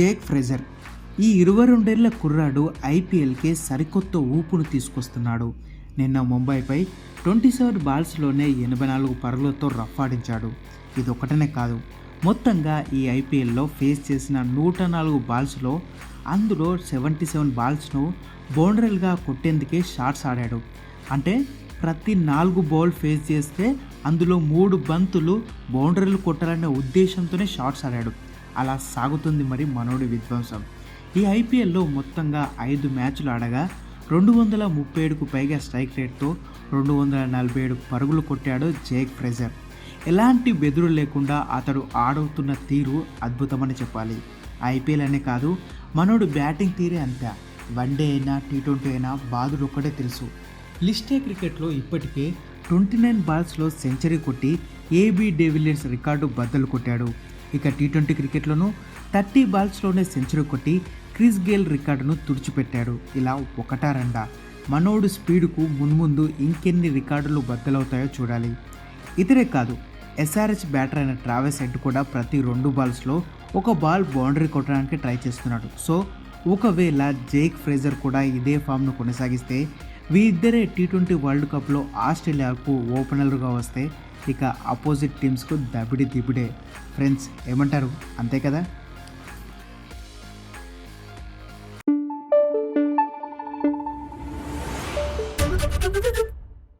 Jake Fraser. ఈ ఇరవై రెండేళ్ళ కుర్రాడు ఐపీఎల్కే సరికొత్త ఊపును తీసుకొస్తున్నాడు. నిన్న ముంబైపై ట్వంటీ సెవెన్ బాల్స్లోనే ఎనభై నాలుగు పరుగులతో రఫాడించాడు ఇది ఒకటనే కాదు మొత్తంగా ఈ ఐపీఎల్లో ఫేస్ చేసిన నూట నాలుగు బాల్స్లో అందులో సెవెంటీ సెవెన్ బాల్స్ను బౌండరీలుగా కొట్టేందుకే షాట్స్ ఆడాడు. అంటే ప్రతి నాలుగు బాల్ ఫేస్ చేస్తే అందులో మూడు బంతులు బౌండరీలు కొట్టాలనే ఉద్దేశంతోనే షాట్స్ ఆడాడు. అలా సాగుతుంది మరి మనోడి విధ్వంసం. ఈ ఐపీఎల్లో మొత్తంగా ఐదు మ్యాచ్లు ఆడగా రెండు వందల ముప్పై ఏడుకు పైగా స్ట్రైక్ రేట్తో రెండు వందల నలభై ఏడు పరుగులు కొట్టాడు జేక్ ఫ్రెజర్. ఎలాంటి బెదురు లేకుండా అతడు ఆడుతున్న తీరు అద్భుతమని చెప్పాలి. ఐపీఎల్ అనే కాదు మనోడు బ్యాటింగ్ తీరే అంతే. వన్డే అయినా టీ ట్వంటీ అయినా బాదుడు ఒక్కటే తెలుసు. లిస్టే క్రికెట్లో ఇప్పటికే ట్వంటీ నైన్ బాల్స్లో సెంచరీ కొట్టి ఏబీ డేవిలియర్స్ రికార్డు బద్దలు కొట్టాడు. ఇక టీ ట్వంటీ క్రికెట్లోనూ థర్టీ బాల్స్లోనే సెంచరీ కొట్టి క్రిస్ గేల్ రికార్డును తుడిచిపెట్టాడు. ఇలా ఒకటా రెండా? మనోడు స్పీడ్కు మున్ముందు ఇంకెన్ని రికార్డులు బద్దలవుతాయో చూడాలి. ఇతరే కాదు ఎస్ఆర్హెచ్ బ్యాటర్ అయిన ట్రావెస్ హెడ్ కూడా ప్రతి రెండు బాల్స్లో ఒక బాల్ బౌండరీ కొట్టడానికి ట్రై చేస్తున్నాడు. సో ఒకవేళ జేక్ ఫ్రేజర్ కూడా ఇదే ఫామ్ను కొనసాగిస్తే వీరిద్దరే టీ ట్వంటీ వరల్డ్ కప్లో ఆస్ట్రేలియాకు ఓపెనర్గా వస్తే ఇక ఆపోజిట్ టీమ్స్కు దబిడి దిబిడే. ఫ్రెండ్స్ ఏమంటారు? అంతే కదా?